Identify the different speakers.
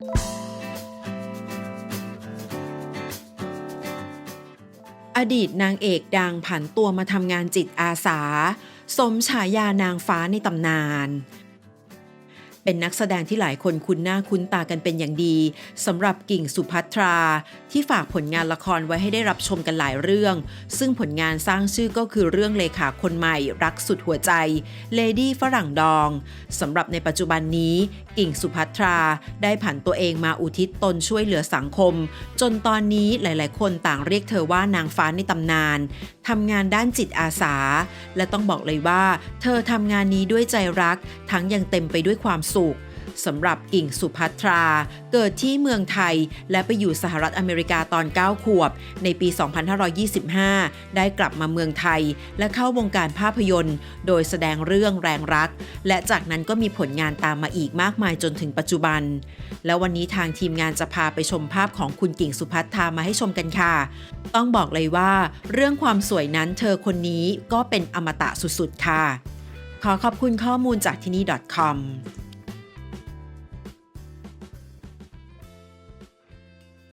Speaker 1: อดีตนางเอกดังผันตัวมาทำงานจิตอาสา สมฉายานางฟ้าในตำนาน เป็นนักแสดงที่หลายคนคุ้นหน้าคุ้นตากันเป็นอย่างดีสำหรับกิ่งสุภัทรา ที่ฝากผลงานละครไว้ให้ได้รับชมกันหลายเรื่อง ซึ่งผลงานสร้างชื่อก็คือเรื่องเลขาคนใหม่ รักสุดหัวใจเลดี้ฝรั่งดองสำหรับในปัจจุบันนี้ กิ่งสุภัทราได้ผันตัวเองมาอุทิศตนช่วยเหลือสังคม จนตอนนี้หลาย ๆ คนต่างเรียกเธอว่านางฟ้าในตำนาน ทำงานด้านจิตอาสา และต้องบอกเลยว่า เธอทำงานนี้ด้วยใจรัก ทั้งยังเต็มไปด้วยความสุข สำหรับกิ่งสุภัทรา เกิดที่เมืองไทย และไปอยู่สหรัฐอเมริกาตอน 9 ขวบ ในปี 2525 ได้กลับมาเมืองไทย และเข้าวงการภาพยนตร์ โดยแสดงเรื่องแรงรัก และจากนั้นก็มีผลงานตามมาอีกมากมายจนถึงปัจจุบัน แล้ววันนี้ทางทีมงานจะพาไปชมภาพของคุณกิ่งสุภัทรามาให้ชมกันค่ะ ต้องบอกเลยว่า เรื่องความสวยนั้นเธอคนนี้ก็เป็นอมตะสุดๆค่ะขอขอบคุณข้อมูลจากที่นี่ .com